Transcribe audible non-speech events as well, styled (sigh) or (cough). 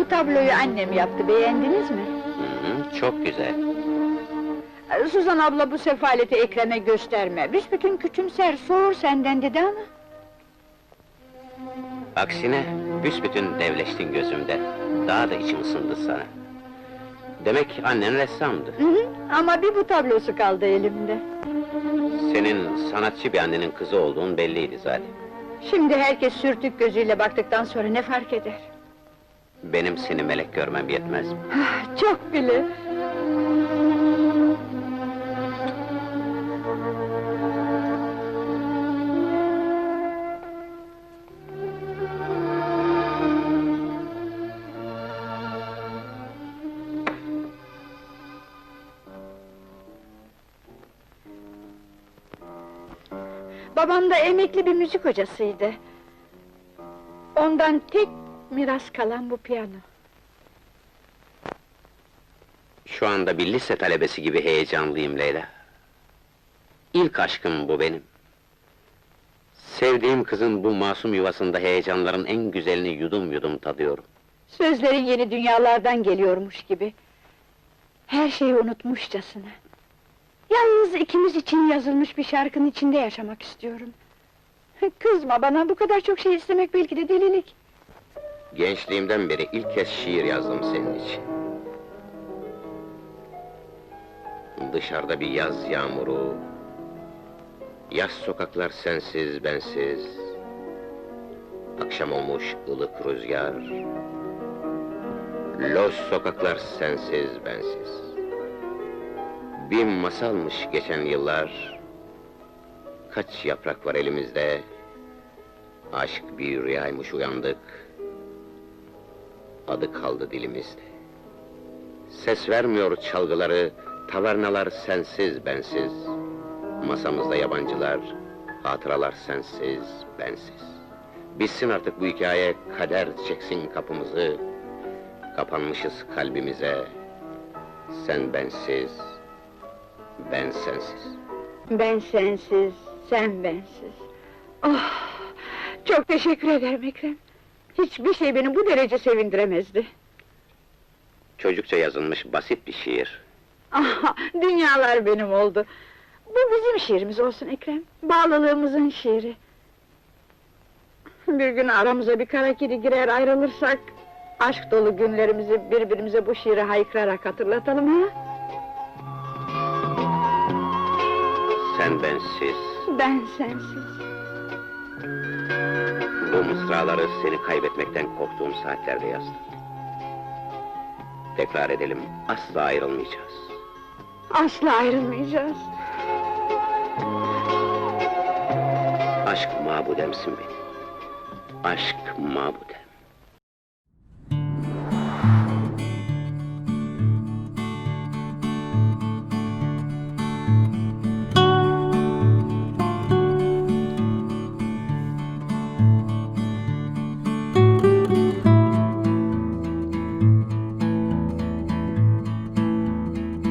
Bu tabloyu annem yaptı, beğendiniz mi? Hı hı, çok güzel. Ee, Suzan abla bu sefaleti Ekrem'e gösterme. Büsbütün küçümser, soğur senden dedi ama... Aksine büsbütün devleştin gözümde. Daha da içim ısındı sana. Demek annen ressamdı. Hı hı, ama bir bu tablosu kaldı elimde. Senin sanatçı bir annenin kızı olduğun belliydi zaten. Şimdi herkes sürtük gözüyle baktıktan sonra ne fark eder? Benim seni melek görmem yetmez mi? (sighs) Çok bile. Babam da emekli bir müzik hocasıydı. Ondan tek miras kalan bu piyano. Şu anda bir lise talebesi gibi heyecanlıyım Leyla. İlk aşkım bu benim. Sevdiğim kızın bu masum yuvasında heyecanların en güzelini yudum yudum tadıyorum. Sözlerin yeni dünyalardan geliyormuş gibi. Her şeyi unutmuşçasına. Yalnız ikimiz için yazılmış bir şarkının içinde yaşamak istiyorum. Kızma bana, bu kadar çok şey istemek belki de delilik. Gençliğimden beri ilk kez şiir yazdım senin için. Dışarıda bir yaz yağmuru, yaz sokaklar sensiz bensiz, akşam olmuş ılık rüzgar, loş sokaklar sensiz bensiz. Bir masalmış geçen yıllar, kaç yaprak var elimizde, aşk bir rüyaymış uyandık, adı kaldı dilimizde. Ses vermiyor çalgıları, tavernalar sensiz bensiz. Masamızda yabancılar, hatıralar sensiz bensiz. Bitsin artık bu hikaye, kader çeksin kapımızı. Kapanmışız kalbimize. Sen bensiz, ben sensiz. Ben sensiz, sen bensiz. Oh, çok teşekkür ederim Ekrem. Hiçbir şey beni bu derece sevindiremezdi. Çocukça yazılmış basit bir şiir. Aha, dünyalar benim oldu. Bu bizim şiirimiz olsun Ekrem. Bağlılığımızın şiiri. Bir gün aramıza bir kara kedi girer ayrılırsak... ...aşk dolu günlerimizi birbirimize bu şiiri haykırarak hatırlatalım ha? Sen bensiz, Ben sensiz. Bu mısraları seni kaybetmekten korktuğum saatlerde yazdım. Tekrar edelim, asla ayrılmayacağız. Asla ayrılmayacağız. Aşk mabudemsin benim. Aşk mabudem.